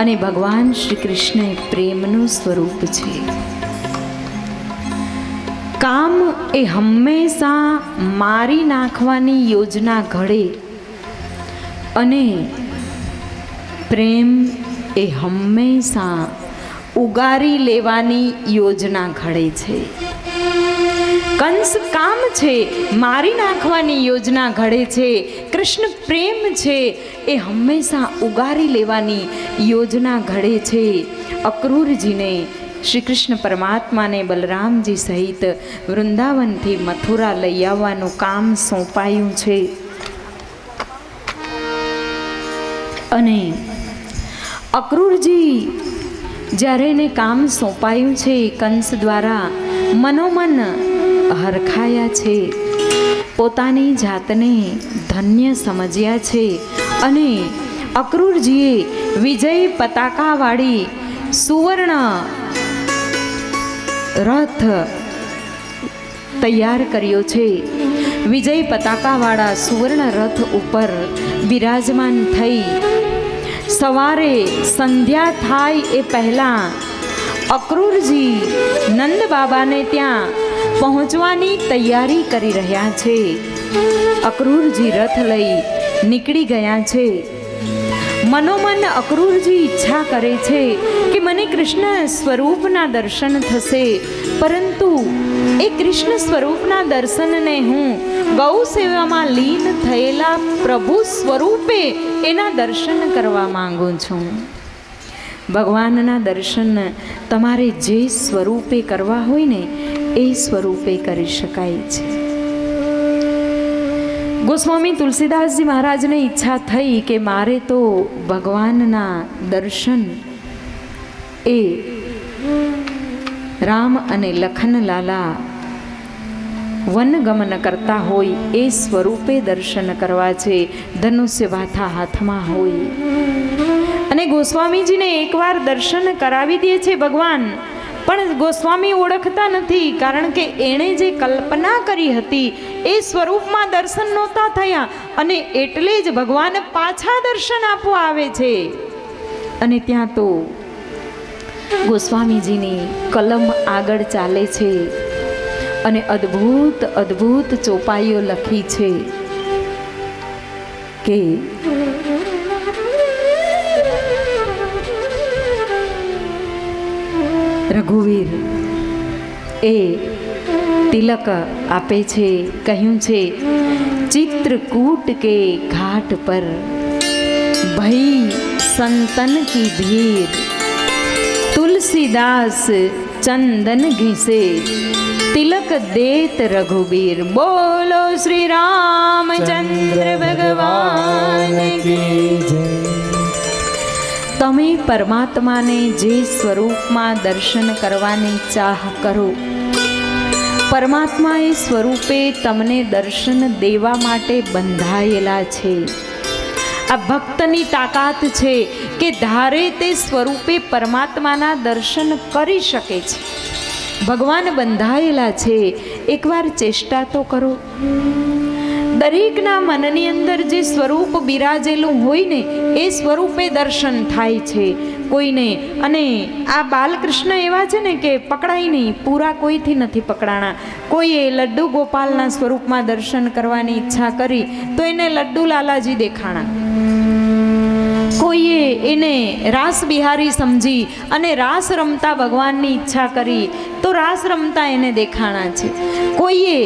અને ભગવાન શ્રી કૃષ્ણ એ પ્રેમનું સ્વરૂપ છે. કામ એ હંમેશા મારી નાખવાની યોજના ઘડે અને પ્રેમ એ હંમેશા ઉગારી લેવાની યોજના ઘડે છે. કંસ કામ છે, મારી નાખવાની યોજના ઘડે છે, કૃષ્ણ પ્રેમ છે, એ હંમેશા ઉગારી લેવાની યોજના ઘડે છે. અક્રૂરજીને શ્રી કૃષ્ણ પરમાત્માને બલરામજી સહિત વૃંદાવનથી મથુરા લઈ આવવાનું કામ સોંપાયું છે. અને અક્રૂરજી, જ્યારે એને કામ સોંપાયું છે, કંસ દ્વારા મનોમન હરખાયા છે. પોતાની જાતને ધન્ય સમજ્યા છે અને અક્રૂરજીએ વિજય પતાકાવાળી સુવર્ણ રથ તૈયાર કર્યો છે. વિજય પતાકાવાળા સુવર્ણ રથ ઉપર બિરાજમાન થઈ. સવારે સંધ્યા થાય એ પહેલાં અક્રૂરજી નંદ બાબાને ત્યાં પહોંચવાની તૈયારી કરી રહ્યા છે. અક્રૂરજી રથ લઈ નીકળી ગયા છે. મનોમન અક્રૂરજી ઈચ્છા કરે છે કે મને કૃષ્ણ સ્વરૂપના દર્શન થશે. પરંતુ એ કૃષ્ણ સ્વરૂપના દર્શનને હું ગૌ સેવામાં લીન થયેલા પ્રભુ સ્વરૂપે એના દર્શન કરવા માંગુ છું. ભગવાનના દર્શન તમારે જે સ્વરૂપે કરવા હોય ને એ સ્વરૂપે કરી શકાય છે. ગોસ્વામી તુલસીદાસજી મહારાજને ઈચ્છા થઈ કે મારે તો ભગવાનના દર્શન એ રામ અને લખનલાલા વનગમન કરતા હોય એ સ્વરૂપે દર્શન કરવા છે. ધનુષ્ય વાથા હાથમાં હોય. અને ગોસ્વામીજીને એકવાર દર્શન કરાવી દે છે ભગવાન. પણ ગોસ્વામી ઓળખતા નથી, કારણ કે એણે જે કલ્પના કરી હતી, એ સ્વરૂપમાં દર્શન નહોતા થયા અને એટલે જ ભગવાન પાછા દર્શન આપવા આવે છે. અને ત્યાં તો ગોસ્વામીજીની કલમ આગળ ચાલે છે અને અદ્ભુત અદ્ભુત ચોપાઈઓ લખી છે કે રઘુવીર એ તિલક આપે છે કહ્યું છે ચિત્રકૂટ કે ઘાટ પર ભઈ સંતન કી ભીડ તુલસીદાસ ચંદન ઘીસે તિલક દેત રઘુબીર બોલો શ્રી રામચંદ્ર પરમાત્માને જે સ્વરૂપમાં દર્શન કરવાની ચાહ કરો. પરમાત્મા એ સ્વરૂપે તમને દર્શન દેવા માટે બંધાયેલા છે. આ ભક્તની તાકાત છે કે ધારે તે સ્વરૂપે પરમાત્માના દર્શન કરી શકે છે. ભગવાન બંધાયેલા છે. એકવાર ચેષ્ટા તો કરો. દરેકના મનની અંદર જે સ્વરૂપ બિરાજેલું હોય ને, એ સ્વરૂપે દર્શન થાય છે. કોઈને, અને આ બાલકૃષ્ણ એવા છે ને કે પકડાય નહીં, પૂરા કોઈથી નથી પકડાણા. કોઈએ લડ્ડુ ગોપાલના સ્વરૂપમાં દર્શન કરવાની ઈચ્છા કરી, તો એને લડ્ડુ લાલાજી દેખાણા. કોઈએ એને રાસ બિહારી સમજી અને રાસ રમતા ભગવાનની ઈચ્છા કરી, તો રાસ રમતા એને દેખાણા છે. કોઈએ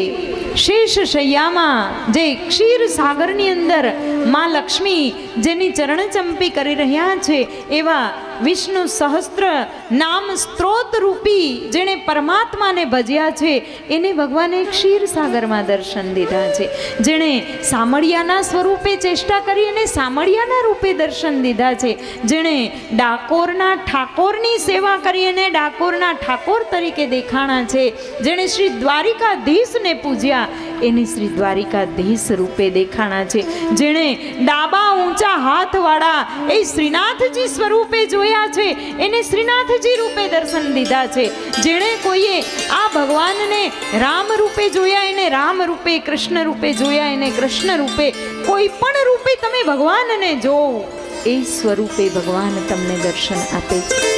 શેષ શૈયામાં, જે ક્ષીર સાગરની અંદરમાં લક્ષ્મી જેની ચરણચંપી કરી રહ્યા છે, એવા વિષ્ણુ સહસ્ત્ર નામ સ્ત્રોત રૂપી જેણે પરમાત્માને ભજ્યા છે, એને ભગવાને ક્ષીર સાગરમાં દર્શન દીધા છે. જેણે સામળિયાના સ્વરૂપે ચેષ્ટા કરી અને સામળિયાના રૂપે દર્શન દીધા છે. જેણે ડાકોરના ઠાકોરની સેવા કરી અને ડાકોરના ઠાકોર તરીકે દેખાણા છે. જેણે શ્રી દ્વારિકાધીશને પૂજ્યા. એને શ્રી દ્વારિકાધીશ રૂપે દેખાણા છે. જેણે ડાબા ઊંચા હાથવાળા એ શ્રીનાથજી સ્વરૂપે જોયા છે. એને શ્રીનાથજી રૂપે દર્શન દીધા છે. જેણે કોઈએ આ ભગવાનને રામ રૂપે જોયા, એને રામ રૂપે, કૃષ્ણ રૂપે જોયા, એને કૃષ્ણ રૂપે, કોઈ પણ રૂપે તમે ભગવાનને જોવો. એ સ્વરૂપે ભગવાન તમને દર્શન આપે છે.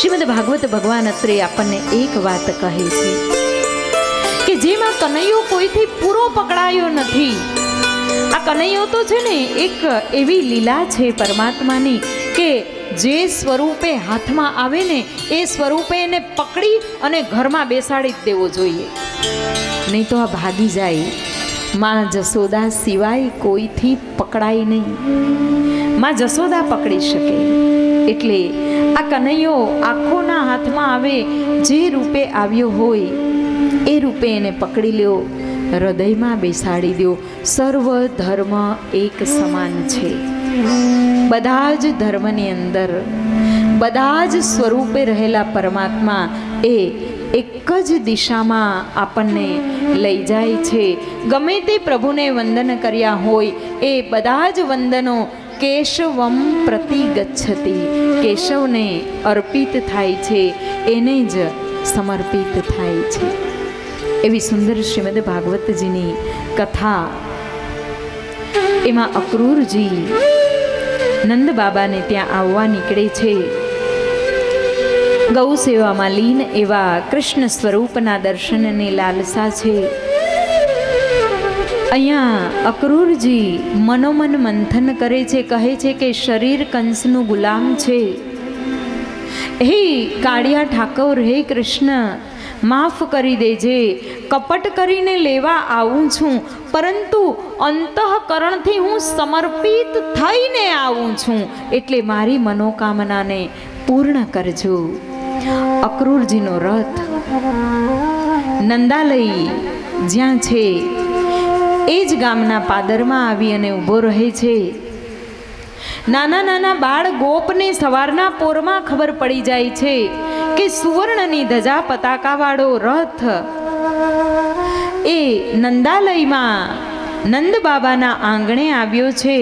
શ્રીમદ ભાગવત ભગવાન અત્રે આપણને એક વાત કહે છે. જેમાં કનૈયો કોઈથી પૂરો પકડાયો નથી. આ કનૈયો તો છે ને એક એવી લીલા છે પરમાત્માની કે જે સ્વરૂપે હાથમાં આવે ને એ સ્વરૂપે એને પકડી અને ઘરમાં બેસાડી જ દેવો જોઈએ. નહીં તો આ ભાગી જાય. માં જસોદા સિવાય કોઈથી પકડાય નહીં. માં જસોદા પકડી શકે. એટલે આ કનૈયો આંખોના હાથમાં આવે જે રૂપે આવ્યો હોય એ રૂપે એને પકડી લ્યો, હૃદયમાં બેસાડી દો સર્વ ધર્મ એક સમાન છે. બધા જ ધર્મની અંદર, બધા જ સ્વરૂપે રહેલા પરમાત્મા એ એક જ દિશામાં આપણને લઈ જાય છે. ગમે તે પ્રભુને વંદન કર્યા હોય, એ બધા જ વંદનો કેશવમ પ્રતિ ગચ્છતિ કેશવને અર્પિત થાય છે, એને જ સમર્પિત થાય છે. એવી સુંદર શ્રીમદ ભાગવતજીની કથા. એમાં અક્રૂરજી નંદ બાબાને ત્યાં આવવા નીકળે છે. ગૌ સેવામાં લીન એવા કૃષ્ણ સ્વરૂપના દર્શનની લાલસા છે. અહીંયા અક્રૂરજી મનોમન મંથન કરે છે, કહે છે કે શરીર કંસનું ગુલામ છે. હે કાળિયા ઠાકોર, હે કૃષ્ણ માફ કરી દેજે. કપટ કરીને લેવા આવું છું, પરંતુ અંતઃકરણથી હું સમર્પિત થઈને આવું છું. એટલે મારી મનોકામનાને પૂર્ણ કરજો. અક્રૂરજીનો રથ નંદાલય જ્યાં છે, એ જ ગામના પાદરમાં આવી અને ઊભો રહે છે. નાના નાના બાળ ગોપને સવારના પોરમાં ખબર પડી જાય છે કે સુવર્ણની ધજા પતાકાવાળો રથ એ નંદાલયમાં નંદ બાબાના આંગણે આવ્યો છે.